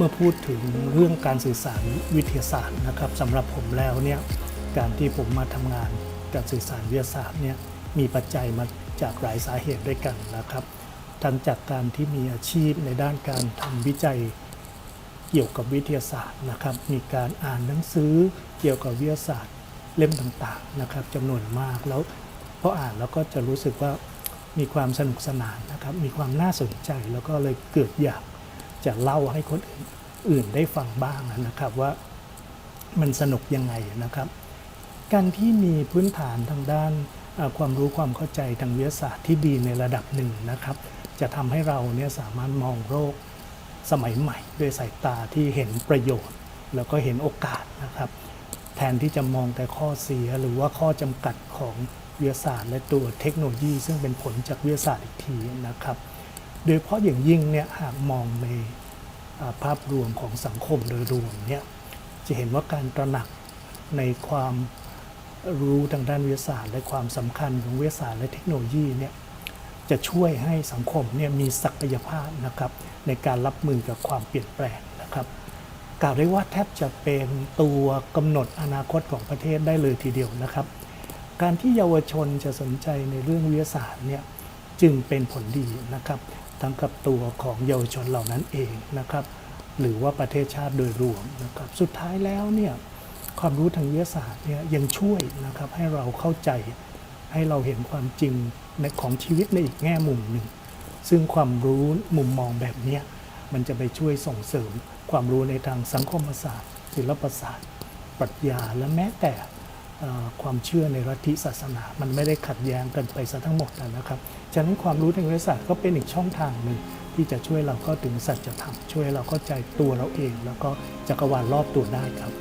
เมื่อพูดถึงเรื่องการสื่อสารวิทยาศาสตร์นะครับสำหรับผมแล้วเนี่ยการที่ผมมาทำงานการสื่อสารวิทยาศาสตร์เนี่ยมีปัจจัยมาจากหลายสาเหตุด้วยกันนะครับทั้งจากการที่มีอาชีพในด้านการทำวิจัยเกี่ยวกับวิทยาศาสตร์นะครับ มีการอ่านหนังสือเกี่ยวกับวิทยาศาสตร์เล่มต่างๆนะครับจำนวนมากแล้วพออ่านแล้วก็จะรู้สึกว่ามีความสนุกสนานนะครับ มีความน่าสนใจแล้วก็เลยเกิดอยาก จะเล่าให้คนอื่นได้ฟังบ้างนะครับว่ามันสนุกยังไงนะครับ การที่มีพื้นฐานทางด้านความรู้ความเข้าใจทางวิทยาศาสตร์ที่ดีในระดับหนึ่งนะครับ จะทำให้เราเนี่ยสามารถมองโลกสมัยใหม่ ด้วยสายตาที่เห็นประโยชน์ แล้วก็เห็นโอกาสนะครับ แทนที่จะมองแต่ข้อเสียหรือว่าข้อจำกัดของวิทยาศาสตร์ และตัวเทคโนโลยี ซึ่งเป็นผลจากวิทยาศาสตร์อีกทีนะครับ โดยเฉพาะอย่างยิ่งเนี่ยหากมองในภาพรวมของสังคมโดยรวมเนี่ยจะเห็นว่าการตระหนักในความรู้ทางด้านวิทยาศาสตร์ และความสำคัญของวิทยาศาสตร์และเทคโนโลยีเนี่ยจะช่วยให้สังคมเนี่ยมีศักยภาพนะครับในการรับมือกับความเปลี่ยนแปลงนะครับกล่าวได้ว่าแทบจะเป็นตัวกำหนดอนาคตของประเทศได้เลยทีเดียวนะครับ การที่เยาวชนจะสนใจในเรื่องวิทยาศาสตร์เนี่ย จึงเป็นผลดีนะครับทั้งกับตัวของเยาวชนเหล่านั้นเองนะครับ หรือว่าประเทศชาติโดยรวมนะครับ สุดท้ายแล้วเนี่ยความรู้ทางวิทยาศาสตร์เนี่ยยังช่วยนะครับให้เราเข้าใจให้เราเห็นความจริงในของชีวิตในอีกแง่มุมหนึ่ง ซึ่งความรู้มุมมองแบบนี้มันจะไปช่วยส่งเสริมความรู้ในทางสังคมศาสตร์ ศิลปศาสตร์ ปรัชญาและแม้แต่ ความเชื่อในลัทธิศาสนา มันไม่ได้ขัดแย้งกันไปซะทั้งหมดนะครับฉะนั้นความรู้ทางวิทยาศาสตร์ก็เป็นอีกช่องทางหนึ่งที่จะช่วยเราเข้าถึงสัจธรรมช่วยเราเข้าใจตัวเราเอง แล้วก็จักรวาลรอบตัวได้ครับ